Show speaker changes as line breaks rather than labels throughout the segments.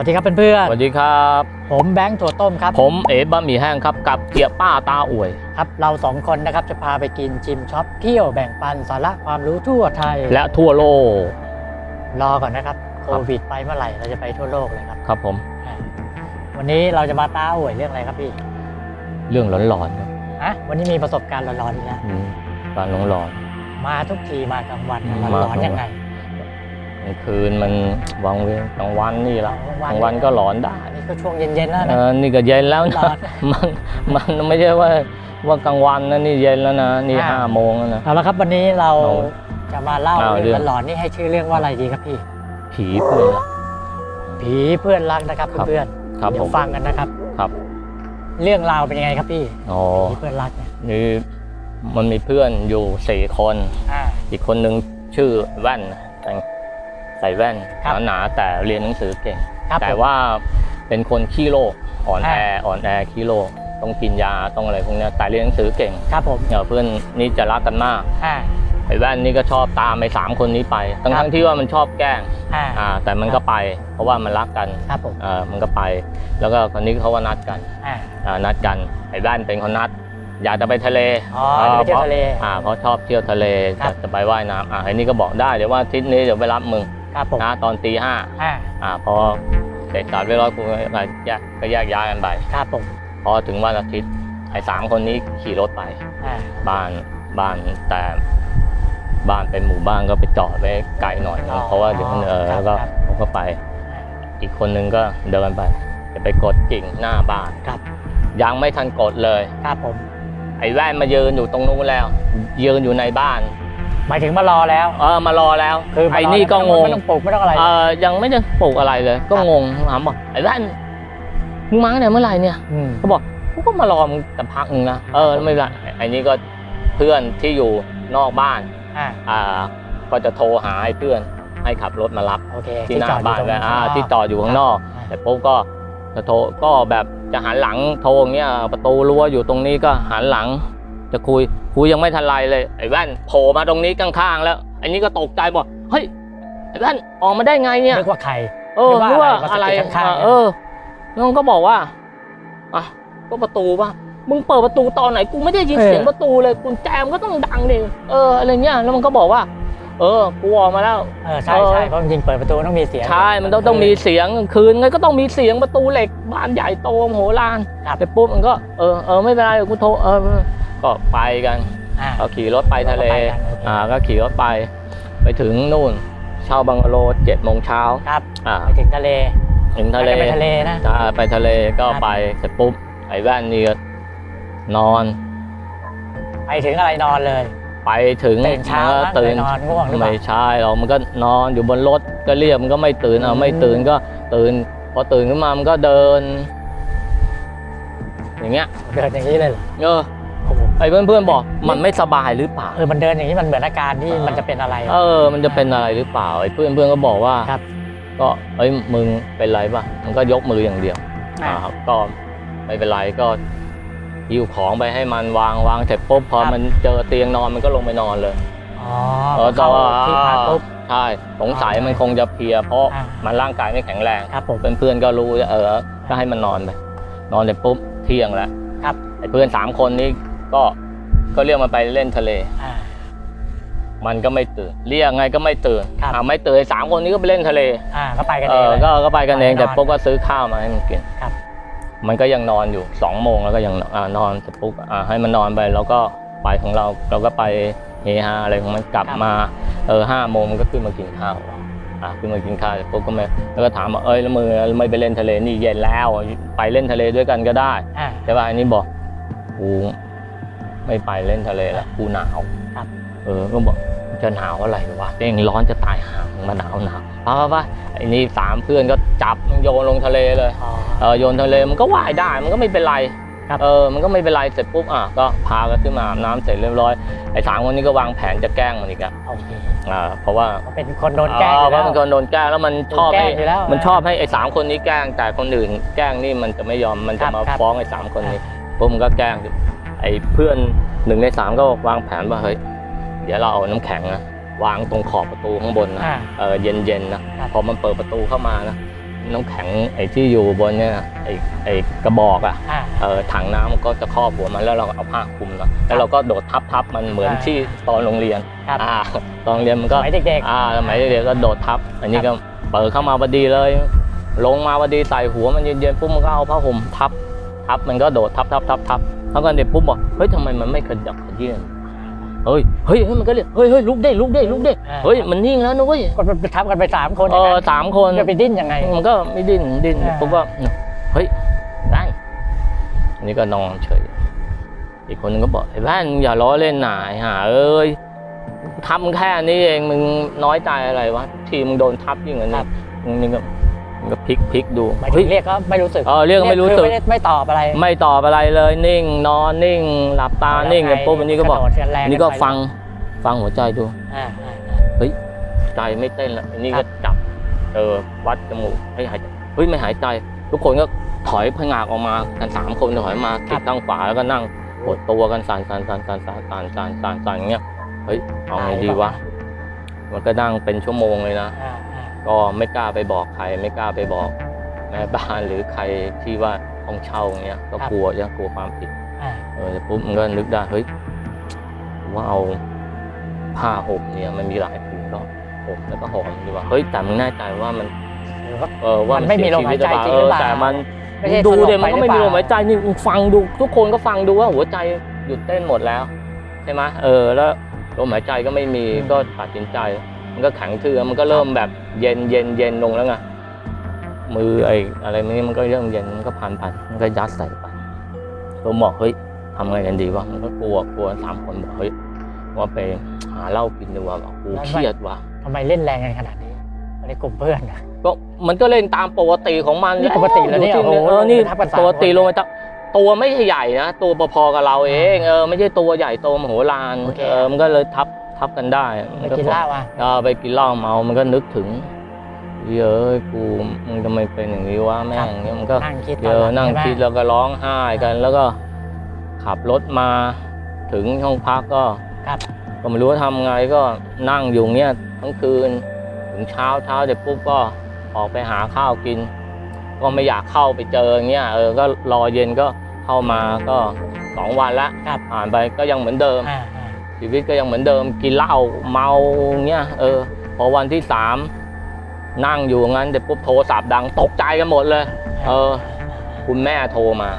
วัสดีครับเพื่อน
สวัสดีครับ
ๆผมแบงค์ถั่วต้มครับ
ผมเอ๋บะหมี่แห้งครับ กับเกียป้าตาอวย
ครับ เราสองคนนะครับจะพาไปกินชิมช็อปเที่ยวแบ่งปันสาระความรู้ทั่วไทย
และทั่วโลก
รอก่อนนะครับ โควิดไปเมื่อไหร่เราจะไปทั่วโลกเลยครับ
ครับผม
อ่าวันนี้เราจะมาต้าอวยเรื่องอะไรครับพี่
เรื่องร้อนๆครับ
ฮะวันนี้มีประสบการณ์ร้อนๆอีกแล้ว
อืมการร้อน
มาทุกทีมากลางวัน
อืม
มัน
มา
ร้อนยังไง
ๆกลางคืนมันวังเวงกลางวันนี่ละ
กลาง
ก
วัน
ลางวันก็ร้อนได้
อันนี้ก็ช่วงเย็นๆแล้ว
เอ
นะ
อนี่ก็เย็นแล้ว
ร้
นะ
อน
มันมันไม่ใช่ว่าว่ากลางวันนะนี่เย็นแล้วนะนี่
อ่า
ห้าโมงแล้วนะ
เอาละครับวันนี้เรา
เอา
จะมาเล่า
เอาเรื่
เรื่
อ
องงหลอนๆนี่ให้ชื่อเรื่องว่าอะไรดีครับพี่
ผีเพื่อนละ
ผีเพื่อนรักนะครับ
ครับ
เพื่อน
ครับ
ๆเดี๋
ผ
ยว
ม
ฟังกันนะครับ
ครับ
เรื่องราวเป็นยังไงครับพี่
อ๋อ
ผีเพื่อนรักเนี่ย
นี่มันมีเพื่อนอยู่สี่คน
อ่า
อีกคนหนึ่งชื่อแว่นแต่ง ใส่แว่น
ครับ
หนาๆแต่เรียนหนังสือเก่ง
ครับ
แต่
ผม
ว่าเป็นคนขี้โรคอ่อนแอ
อ่า
อ่อนแอขี้โรคต้องกินยาต้องอะไรพวกเนี้ยแต่เรียนหนังสือเก่ง
ครับผม
เนี่ยเพื่อนนี่จะรักกันมาก
อ่า
ไอ้แว่นนี่ก็ชอบตามไปสามคนนี้ไปทั้ง
ครั
ทั้
บ
งที่ว่ามันชอบแกล้ง
อ่า
อ่าแต่มันก็ไป เพราะว่ามันรักกัน
ครับผม
เออมันก็ไป แล้วก็คนนี้เขาก็นัดกัน
อ่า
อ่านัดกันไอ้แว่นเป็นคนนัด อยากจะไปทะเล
อ๋อจะไปเที่ยวทะเล
อ่าเขาชอบเที่ยวทะเล
ครั
จะ
บ
จะไปว่ายน้ำอ่าไอ้นี่ก็บอกได้เดี๋ยวว่าอาทิศนี้เดี๋ยวไปรับมึง
ครับผม
นะตอนตีห้า
อ่า
อ่าพอเสร็จสับเรียบร้อยกูก็แยกก็แยกย้ายกันไป
ครับผม
พอถึงวันอาทิตย์ไอ้สามคนนี้ขี่รถไป
อ่า
บ้านบ้านแต่บ้านเป็นหมู่บ้านก็ไปจอดไว้ไกลหน่อยนะเพราะว่าเดี๋ยวมันเออแล้วก็เขาก็ไป อีกคนนึงก็เดินไป จะไปกดกิ่งหน้าบ้าน
ครับ
ยังไม่ทันกดเลย
ครับผม
ไอ้แว่นมายืนอยู่ตรงนู้นแล้ว ยืนอยู่ในบ้าน
หมายถึงมารอแล้ว
เออมารอแล้ว
คือมาร
ไอ้นี่ก็งง
ไม่ต้องปลุกไม่ต้องอะไร
เออยังไม่ได้ปลูกอะไรเลย ก็
ครับ
งงถามบอกไอ้แว่นมึงมาตั้งแต่เมื่อไหร่เนี่ย
อืม
เขาบอกกูก็มารอมึงแต่พักนึงนะเออไม่เป็นไรไอ้นี่ก็เพื่อนที่อยู่นอกบ้าน
อ่า
อ่าก็จะโทรหาไอ้เพื่อนให้ขับรถมารับ
โอเค
ที่หน้าบ้าน
จอดอยู่ตรง
ไว้อ่า
ข้งนก
ที่จอดอยู่ข้างนอก
อ่า
แต่ปุ๊บก็จะโทรก็แบบจะหันหลังโทรอย่างเงี้ยประตูรั้วอยู่ตรงนี้ก็หันหลัง จะคุยคุยยังไม่ทันไรเลยไอ้แว่นโผล่มาตรงนี้ข้างๆแล้วไอ้นี่ก็ตกใจบอกเฮ้ยไอ้แว่นออกมาได้ไงเนี่ย
นึกว่าใคร
เออ
นึ
นึ
ก
ก
ว่า
ว่า
อะ
อะไรไร
มาสะกิดข้างๆ
เออน้องก็บอกว่าอะก็ประตูป่ะมึงเปิดประตูตอนไหนกูไม่ได้ยินเสียงประตูเลยกุญแจมนก็ต้องดังดิเอออะไรเงี้ยแล้วมันก็บอกว่า เออกูออกมาแล้ว
เออใช่
เออ
ใช่เพราะจริงๆเปิดประตูต้องมีเสียง
ใช่มันต้องต้องมีเสียงกลางคืนไงก็ต้องมีเสียงประตูเหล็กบานใหญ่โตมโหฬาร
ครับ
แต่ปุ๊บมันก็เออเออไม่เป็นไรเดี๋ยวกูโทรเออ ก็ไปกัน
อ่า
เขาขี่รถไปทะเล
ก็ไปกันโอเค
อ่าก็ขี่รถไป ไปถึงนู่น เช่าบังกะโลเจ็ดโมงเช้า
ครับ
อ่า
ไปถึงทะเล
ถึงทะเล
ไม่ได้ไปทะเลนะ
อ่าไปทะเลก็
ครับ
ไปเสร็จปุ๊บไอ้แว่นนี่ก็นอน
ไปถึงอะไรนอนเลย
ไปถึง
ตื่นเช้า
ก็
มั้ง
ตื่น
เลยนอนง่วงหรือเปล่า
ไม่ใช่หรอกมันก็นอนอยู่บนรถก็เรียกมันก็ไม่ตื่นเอา
อืม
ไม่ตื่นก็ตื่น พอตื่นขึ้นมามันก็เดิน อย่างเงี้ย
เดินอย่างนี้เลยเหรอ
เออ
โอ้โห
ไอ้เพื่อนๆบอกมันไม่สบายหรือเปล่า
เออ มันเดินอย่างนี้มันเหมือนอาการที่
เออ
มันจะเป็นอะไร
เออ มันจะเป็นอะไรหรือเปล่า ไอ้เพื่อนเพื่อนๆก็บอกว่า
ครับ
ก็เอ้ยมึงเป็นไรป่ะ มันก็ยกมืออย่างเดียว
อ่า
อ่าก็ไม่เป็นไรก็หิ้วของไปให้มันวางวางเสร็จปุ๊บพอ
ครับ
มันเจอเตียงนอนมันก็ลงไปนอนเลย
อ๋อ
เออแต่
เข้า
ว่า
ที่พักปุ๊บ
ใช่สงสัยมันคงจะเพลีย เพราะ
อ่า
มันร่างกายไม่แข็งแรง
ครับผม
เพื่อนๆก็รู้เออก็ให้มันนอนไปนอนเสร็จปุ๊บเที่ยงแล้ว
ครับ
ไอ้เพื่อนสามคนนี้ ก็ก็เรียกมันไปเล่นทะเล
อ่า
มันก็ไม่ตื่น เรียกไงก็ไม่ตื่น
ครับ
อ่าไม่ตื่นไอ้สามคนนี้ก็ไปเล่นทะเล
อ่าก็ไปกัน
เอ
เอง
อ
เลย
ก็ก็ไปกันเอง
ไปนอน
แต่ปุ๊บก็ซื้อข้าวมาให้มันกิน
ครับ
มันก็ยังนอนอยู่สองโมงแล้วก็ยังอ่านอนเสร็จปุ๊บอ่าให้มันนอนไปแล้วก็ไปของเราเราก็ไปเฮฮาอะไรของมันกลับมาเออห้าโมงมันก็ขึ้นมากินข้าวอ่าขึ้นมากินข้าวเสร็จปุ๊บก็ไม่แล้วก็ถามว่าเอ้ยแล้วมือไม่ไปเล่นทะเลนี่เย็นแล้ว ไปเล่นทะเลด้วยกันก็ได้
อ่า
ใช่ป่ะอันนี้บอกกู ไม่ไปเล่นทะเลแล้วกูหนาว
ครับ
เออก็บอกจะหนาวอะไรวะเองร้อนจะตายห่ามึงมาหนาวหนาวไปไปไปไอ้นี่สามเพื่อนก็จับโยนลงทะเลเลย
อ๋อ
เออโยนทะเลมันก็ว่ายได้มันก็ไม่เป็นไร
ครับ
เออมันก็ไม่เป็นไรเสร็จปุ๊บอะก็พากันขึ้นมาอาบน้ำเสร็จเรียบร้อยไอ้สามคนนี้ก็วางแผนจะแกล้งมันอีกอะ
โอเค
อ่าเพราะว่า
เขาเป็นคนโดนแกล้งอ
เออยู่เพ
แล้
ราะ
ว
มันคนโดนแกล้งแล้วมันชอบ
โดนแกล้
ให้
งอยู่แล้ว
มันชอบให้ไอ้สามคนนี้แกล้งแต่คนอื่นแกล้งนี่มันจะไม่ยอมมัน
ครั
จะ
บ
มา
ครับ
ฟ้องไอ้สามคนนี้ปุ๊บมันก็แกล้ง ไอ้เพื่อนหนึ่งในสามก็วางแผนว่าเฮ้ยเดี๋ยวเราเอาน้ำแข็งนะวางตรงขอบประตูข้างบนนะ
อ่า
เออเย็นๆนะครับพอมันเปิดประตูเข้ามานะน้ำแข็งไอ้ที่อยู่บนเนี่ยนะไอ้ไอ้กระบอกอะ
อ่า
เออถังน้ำมันก็จะครอบหัวมันแล้วเราก็เอาผ้าคลุมเนาะแล้วเราก็โดดทับทับมันเหมือน
อ่า
ที่ตอนโรงเรียน
ครับ
อ่าตอนโรงเรียนมันก็
สมัยเด็ก
อ่าสมัยเด็กๆก็โดดทับ อันนี้ก็เปิดเข้ามาพอดีเลย ลงมาพอดีใส่หัวมันเย็นๆปุ๊บมันก็เอาผ้าห่มทับทับมันก็โดดทับทับทับทับ แล้วก็เด็กปุ๊บบอกเฮ้ยทำไมมันไม่ขยับขยื่นเฮ้ยเฮ้ยเฮ้ยมันก็เรียกเฮ้ยเฮ้ยลุกได้ลุกได้ลุกได้
อ่า
เฮ้ยมันนิ่งแล้วนะเว้ย
ๆก็ไปทับกันไปสามคน
เอ
อย่าง
อ
นั้น
สามคน
จะไปดิ้นยังไง
มันก็ไม่ดิ้นดิ้น
อ่า
ปุ๊บก็เฮ้ยได้อันนี้ก็นอนเฉย อีกคนนึงก็บอกไอ้แว่นมึงอย่าล้อเล่นหนาไอ้ห่าเอ้ยทำแค่นี้เองมึงน้อยใจอะไรวะทีมึงโดนทับยิ่งกว่า
ครั
นี้
บ
มึงนี่ก็มึง ก็พลิกพลิกดู
หมายถึ
เฮ้ย
งเรียกก็ไม่รู้สึก
เออเรียกไม่รู้สึก
คือไม่ได้ไม่ตอบอะไร
ไม่ตอบอะไรเลยนิ่ง นอนนิ่ง หลับตานิ่ง
แล้วไปุ๊
บอันนี้ก็บอก
ระโดดแรง
อันนี้ก็
ไป
ฟังฟังหัวใจดู
อ่าอ่าอ่า
ใจไม่เต้นละอันนี้
ครั
ก็
บ
จับเออวัดจมูกให้หายใจเฮ้ยไม่หายใจ ทุกคนก็ถอยพงากออกมากันสามคนถอยมาเก็บตั้งฝาแล้วก็นั่งกดตัวกันสั่นสั่นสั่นสั่นสั่นสั่นสั่นสั่นสั่นอย่างเงี้ยเฮ้ยเอาไงดีวะมันก็นั่งเป็นชั่วโมงเลยนะ
อ่าอ่า
ก็ไม่กล้าไปบอกใคร ไม่กล้าไปบอกแม่บ้านหรือใครที่ว่าห้องเช่าอย่างเงี้ย ก็กลัวยังกลัวความผิด
อ่า
เออแต่ปุ๊บมันก็นึกได้เฮ้ยว่าเอาผ้าห่มเนี่ยมันมีหลายผืนก็ห่มแล้วก็ห่อมันดีกว่าเฮ้ยแต่มึงแน่ใจว่ามัน
หรือว่า
เออว่า
มั
มัน
ไม่มีลมหายใจจริงหรือเปล่า
แต่มัน
ไม่ใช่
ดู
สลบ
เดี๋ยวมันก็ไม่มีลม
ป
หายใจนี่มึงฟังดูทุกคนก็ฟังดูว่าหัวใจหยุดเต้นหมดแล้วใช่ไหมเออแล้วลมหายใจก็ไม่มีก็ตัดสินใจ มันก็แข็งทื่อมันก็เริ่มแบบเย็นเย็นเย็นลงแล้วไงมือไอ้อะไรนี้มันก็เริ่มเย็นมันก็พันพันมันก็ยัดใส่ไปผมบอกเฮ้ยทำไงกันดีวะมันก็กลัวกลัวสามคนบอกเฮ้ยว่าไปหาเหล้ากินดีกว่าบอกกูเครียดว่ะ
ทำไมเล่นแรงกันขนาดนี้ในกลุ่มเพื่อนอะ
ก็มันก็เล่นตามปกติของมัน
นี่ปกติแล้วเนี่ย
อยู่ที่
โอ้โห
เออนี่
ทับกันสาม
ปกติ
คน
ลงมาจากตัวไม่ใช่ใหญ่นะตัวพอๆกับเราเองเออไม่ใช่ตัวใหญ่โตมโหฬาร
โอเค
เออมันก็เลยทับ ทับกันได้
ไปกินเหล้าอะ
เออไปกินเหล้าเมามันก็นึกถึงเยอะกูมึงทำไมเป็นอย่างนี้วะแม่งอย่างเงี้ยมันก็
นั่งคิดต
เย
อนห
อะ
ลัง
นั่ง
ใช่ไหม
คิดแล้วก็ร้องไห้กันแล้วก็ขับรถมาถึงห้องพักก็
ครับ
ก็ไม่รู้ว่าทำไงก็นั่งอยู่เงี้ยทั้งคืน ถึงเช้าเช้าเสร็จปุ๊บก็ออกไปหาข้าวกิน ก็ไม่อยากเข้าไปเจอเงี้ยเออก็รอเย็นก็เข้ามาก็สองวันละ
ครับ
ผ่านไปก็ยังเหมือนเดิม
อ่าอ่า
ชีวิตก็ยังเหมือนเดิมกินเหล้าเมาเงี้ยเออ พอวันที่สามนั่งอยู่งั้นเดี๋ยวปุ๊บโทรศัพท์ดังตกใจกันหมดเลย เออ คุณแม่โทรมา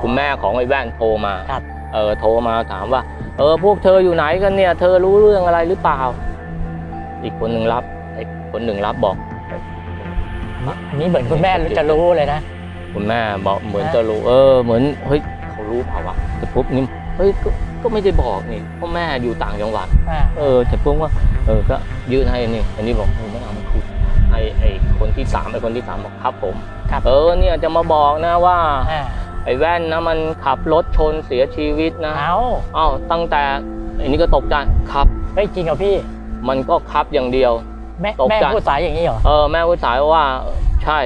คุณแม่ของไอ้แว่นโทรมา
ครับ
เออโทรมาถามว่า เออ พวกเธออยู่ไหนกันเนี่ย เธอรู้เรื่องอะไรหรือเปล่า อีกคนหนึ่งรับอีกคนหนึ่งรับบอก
อันนี้เหมือนคุณแม่จะรู้เลยนะ
คุณแม่บอกเหมือน
ฮะ
จะรู้ เออ เหมือนเฮ้ยเขารู้เปล่าวะแต่ปุ๊บนี่เฮ้ยก็ก็ไม่ได้บอกนี่เพราะแม่อยู่ต่างจังหวัด
อ่า
เออแต่ปุ๊บว่า เออก็ยื่นให้นี่ อันนี้บอกเออไม่เอามาคุยไอไอคนที่สามไอคนที่สามบอกครับผม
ครับ
เออเนี่ยจะมาบอกนะว่า
อ่า
ไอ้แว่นนะมันขับรถชนเสียชีวิตนะ
เอา
อ้าวตั้งแต่อันนี้ก็ตกใจครับ
เฮ้ยจริงเหรอพี่
มันก็ครับอย่างเดียว
แม่
ตก
แม่
ใจ
พูดสายอย่างนี้เหรอ
เออแม่ผู้สายว่า ใช่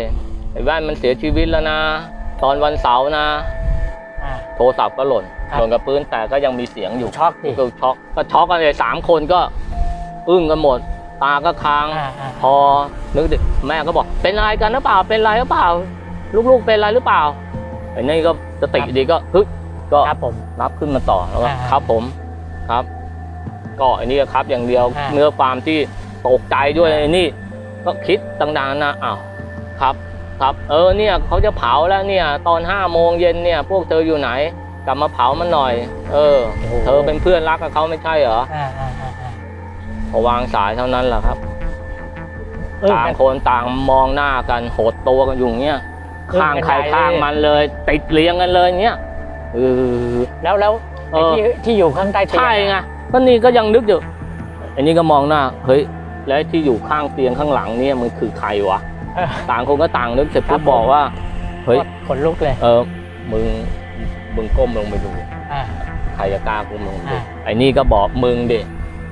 ไอ้แว่นมันเสียชีวิตแล้วนะ ตอนวันเสาร์นะ
อ่า
โทรศัพท์ก็หล่น
ครับ
หล่นกับพื้นแต่ก็ยังมีเสียงอยู่
ช็อกดิ
ก็ช็อกก็ช็อกกันเลยสามคนก็อึ้งกันหมด ตาก็ค้าง
อ่าอ่า
พอนึกดิแม่ก็บอก เป็นอะไรกันหรือเปล่าเป็นอะไรหรือเปล่า ลูกๆเป็นอะไรหรือเปล่าไอ้นี่ก็สติดีก็ฮึกก็
ครับผม
รับขึ้นมาต่อแล้วก็
อ่า
ครับผมครับ ก็ไอ้นี่ก็ครับอย่างเดียว
อ่า
เนื้อความที่ตกใจด้วยไอ้นี่ ก็คิดต่างๆนะอ้าวครับ ครับเออเนี่ยเขาจะเผาแล้วเนี่ยตอนห้าโมงเย็นเนี่ยพวกเธออยู่ไหน กลับมาเผามันหน่อย เออ เธอเป็นเพื่อนรักกับเขาไม่ใช่เหรอ
อ่าอ่าอ่าอ่า
พอวางสายเท่านั้นแหละครับ
เออ
ต่างคนต่างมองหน้ากันโหดตัวกันอยู่เงี้ย
เออ
ข้างใคร
เป็นไร
ข้างมันเลย ติดเลี้ยงกันเลยเงี้ยเออ
แล้วแล้ว
เอ
ไอ้
อ
ที่ที่อยู่ข้างใต้เตียง
ใช่ไงก็นี่ก็ยังนึกอยู่อันนี้ก็มองหน้าเฮ้ยแล้วที่อยู่ข้างเตียงข้างหลังเนี่ยมันคือใครวะ
เออ
ต่างคนก็ต่างนึกเสร็จ
ครั
ปุ๊
บบผม
บอกว่าเฮ้ย
ขนลุกเลย
เออมึงมึงก้มลงไปดู
อ่า
ใครจะกล้าก้มลงไปดู
อ่า
ไอ้นี่ก็บอกมึงดิ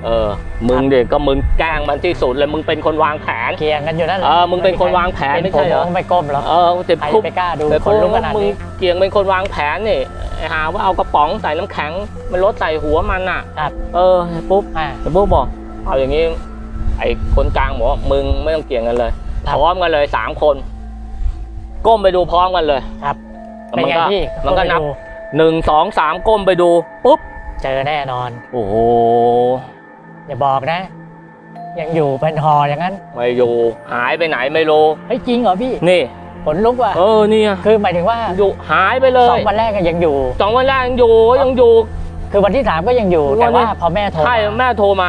เออ มึงดิก็มึงแกล้งมันที่สุดเลยมึงเป็นคนวางแผน
เกียงกันอยู่นั่นแหละ
เออมึงเป็นคนวางแผนไม่ใช่เหรอ
ผมไม่ก้มหรอก
เออเจ็บ
ใคร
ปุ๊บ
ไปกล้าดู
แต่
ขนลุกขนาด
มึง
นี้
เกียงเป็นคนวางแผนนี่ไอ้หาว่าเอากระป๋องใส่น้ำแข็งมันลดใส่หัวมันอะ
ครับ
เออปุ๊บ
อ่า
แต่พวกบอกเอาอย่างนี้ไอ้คนกลางบอกว่ามึงไม่ต้องเกี่ยงกันเลย
ครับ
พร้อมกันเลยสามคน ก้มไปดูพร้อมกันเลย
ครับ
แล้ว
เป็น
มัน
ไง
ก็
พี่
มันก็
เข้าไป
นับ
ดู
หนึ่งสองสามก้มไปดูปุ๊บ
เจอแน่นอน
โอ้โห
อย่าบอกนะ ยังอยู่เป็นหออย่างนั้น
ไม่อยู่หายไปไหนไม่รู้
เฮ้ยจริงเหรอพี่
นี่
ขนลุกว่ะ
เออเนี่ย
คือหมายถึงว่า
อยู่หายไปเล
สอยงวันแรกก็ยังอยู่
สองวันแรกยังอยู่ยังอยู่
คือวันที่สามก็ยังอยู่
วัน
แต่
นี้
ว่าพอแม่โทร
ใช่
มา
แม่โทรมา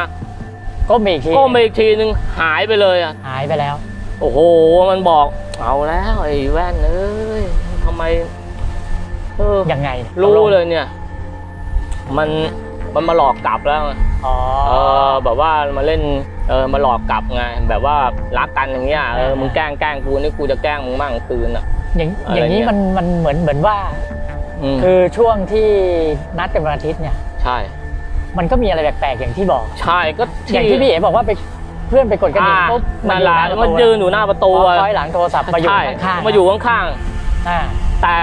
ก้มไปอีกที
ก้มไปอีกทีนึงหายไปเลยอะ
หายไปแล้ว
โอ้โห มันบอกเอาแล้วไอ้แว่นเอ้ยทำไมเออ
ยังไง
รู้เลยเนี่ย มันมันมาหลอกกลับแล้วไง
อ๋อ
เออแบบว่ามาเล่นเออมาหลอกกลับไงแบบว่ารักกันอย่างเงี้ยเออมึงแกล้งแกล้งกูนี่กูจะแกล้งมึงบ้างคืนอะ
อย่าง
อะไร
อย่างนี้
เนี่ย
มันมันเหมือนเหมือนว่า
อืม
คือช่วงที่นัดกันวันอาทิตย์เนี่ย
ใช่
มันก็มีอะไรแปลกๆอย่างที่บอก
ใช่ก็
อย่างที่พี่เอ๋บอกว่าไป เพื่อนไปกดกระดิ่ง
อ่า
ปุ๊บ
นั่นแหละ
อยู่
มัน
หาประตู
ยืนอยู่หน้าประตู
พอ
อะ
คอยหลังโทรศัพท์มาอยู่
ใช่
ข้างๆ
มาอยู่ข้าง
อ่า
ๆแต่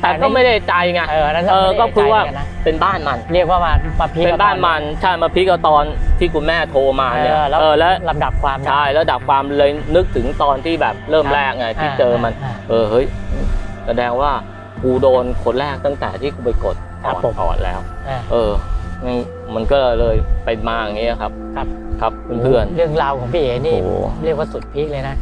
แต่
แต่
ก็
นี่
ไม่ได้ใจไง
เออนั่น
เออ
ไม่ได้
ก็คือว่า
ใจกันนะ
เป็นบ้านมัน
เรียกว่ามามาพีค
เป็นบ้านมันใช่มาพีกเอาตอนที่คุณแม่โทรมา
เอ
เนี่ย
อแล้ว
เออแล้ว
ลำดับความ
ใช่แล้วดับความเลยนึกถึงตอนที่แบบเริ่มแรกไงที่เจอมันาเออเฮ้ยแสดงว่ากูโดนคนแรกตั้งแต่ที่กูไปกด
ครับ
ออด
ผม
ออดแล้ว
อ่า
เออ มันมันก็เลยไปมาอย่างเงี้ยครับ
ครับ
ครับเพื่อน
เรื่องราวของพี่เอ๋
ๆ
นี่
โอ้โห
เรียกว่าสุดพีคเลยนะ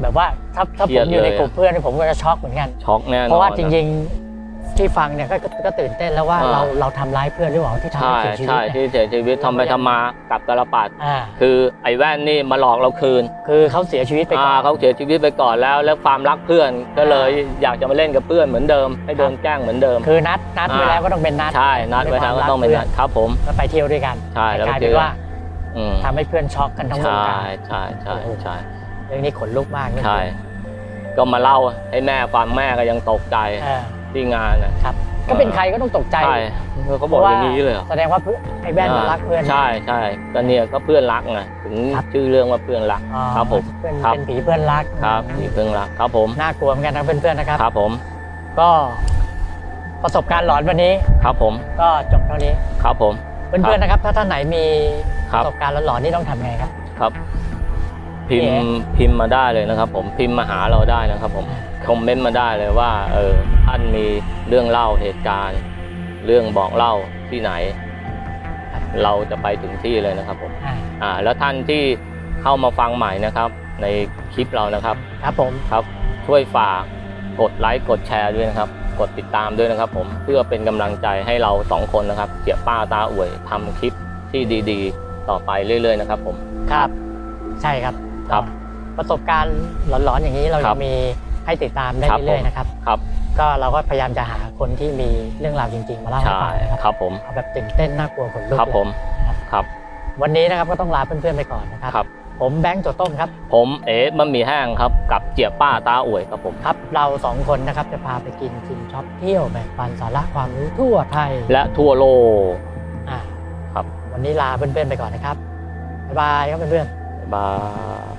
แบบว่าถ้าถ้า
เค
ผ
รียด
มอยู่ใน
เลย
กลุ่มเพื่อนนี่ผมก็จะช็อกเหมือนกัน
ช็อกแน่นอน
เพราะว่าจ
น
ริงๆ ที่ฟังเนี่ยก็ก็ก็ตื่นเต้นแล้วว่า
อ่า
เราเราทำร้ายเพื่อนหรือเปล่าที่ทำ
ใช่
ให้เสียชีวิต
ใช่
เนี่ย
ที่เสียชีวิตทำไปทำมากับตาลปัด
อ่า
คือไอ้แว่นนี่มาหลอกเราคืน
คือเขาเสียชีวิตไปก่อ
อ่าน เขาเสียชีวิตไปก่อนแล้ว แล้วความรักเพื่อนก็เลยอยากจะมาเล่นกับเพื่อนเหมือนเดิมให้โดนแกล้งเหมือนเดิม
คือนัดนัด
อ่า
ไว้แล้วก็ต้องเป็นนัด
ใช่นัดไว้แล้วก็ต้องเป็นนัดครับผม
ก็ไปเที่ยวด้วยกัน
ใช่แล้ว
กลาย
เจ
เป็น
อ
ว่า
อืม
ทำให้เพื่อนช็อกกันทั้งวง
ใช่
การ
ใช่ใช่ใช่
เรื่องนี้ขนลุกมากนี่
ใช่ ก็มาเล่าให้แม่ฟังแม่ก็ยังตกใจ
เออ
ที่งานน่ะ
ครับ ก็เป็นใครก็ต้องตกใจ
ใช่เขาบอกอย่างนี้เลยเหรอ
แสดงว่าเพื่อนไอ้แว่นมันรักเพื่อน
ใช่ใช่ก็เนี่ยก็เพื่อนรักไงถึง
ครับ
ชื่อเรื่องว่าเพื่อนรัก
อ๋อ
ครับผม
เป็น
ครับ
เป็นผีเพื่อนรัก
ครับมีเพื่อนรักครับผม
น่ากลัวเหมือนกันนะเพื่อนๆนะครับ
ครับผม
ก็ประสบการณ์หลอนวันนี้
ครับผม
ก็จบเท่านี้
ครับผม
เพื่อนๆนะครับ ถ้าท่านไหนมี
ค
ป
รับ
ระสบการณ์หลอนๆนี่ต้องทำไงครับ
ครับ พิม
พี่
พ์
เอ๋
พิมพ์มาได้เลยนะครับ ผมพิมพ์มาหาเราได้นะครับผม คอมเมนต์มาได้เลยว่าเออท่านมีเรื่องเล่าเหตุการณ์ เรื่องบอกเล่าที่ไหน เราจะไปถึงที่เลยนะครับผม
อ่า
อ่าแล้วท่านที่เข้ามาฟังใหม่นะครับ ในคลิปเรานะครับ
ครับผม
ครับช่วยฝากกดไลค์กดแชร์ด้วยนะครับ กดติดตามด้วยนะครับผมเพื่อเป็นกำลังใจให้เราสองคนนะครับเจียป้าตาอวยทำคลิปที่ดีๆ ต่อไปเรื่อยๆนะครับผม
ครับ ใช่ครับ
ครับ
ประสบการณ์หลอนๆอย่างนี้เรา
ครั
ยั
บ
งมี ให้ติดตามได้
ครับ
เรื่อย
ผม
ๆนะครับ
ครับ
ก็เราก็พยายามจะหาคนที่มีเรื่องราวจริงๆ มาเล่าให้
ใช่
ฟังนะครับ
ครับผม
เอาแบบตื่นเต้นน่ากลัวขนลุก
ครับผม
เลย
ครับ
วันนี้นะครับก็ต้องลาเพื่อนๆไปก่อนนะครับ
ครับ
ผมแบงค์ตัวต้มครับ
ผมเอ๋บะหมี่แห้งครับ กับเจียป้าตาอวยครับผม
ครับ เราสองคนนะครับจะพาไปกินชิมช็อปเที่ยวแบ่งปันสาระความรู้ทั่วไทย
และทั่วโลก
อ่า
ครับ
วันนี้ลาเพื่อนๆไปก่อนนะครับ บ๊ายบายครับเพื่อนๆ
บ๊ายบาย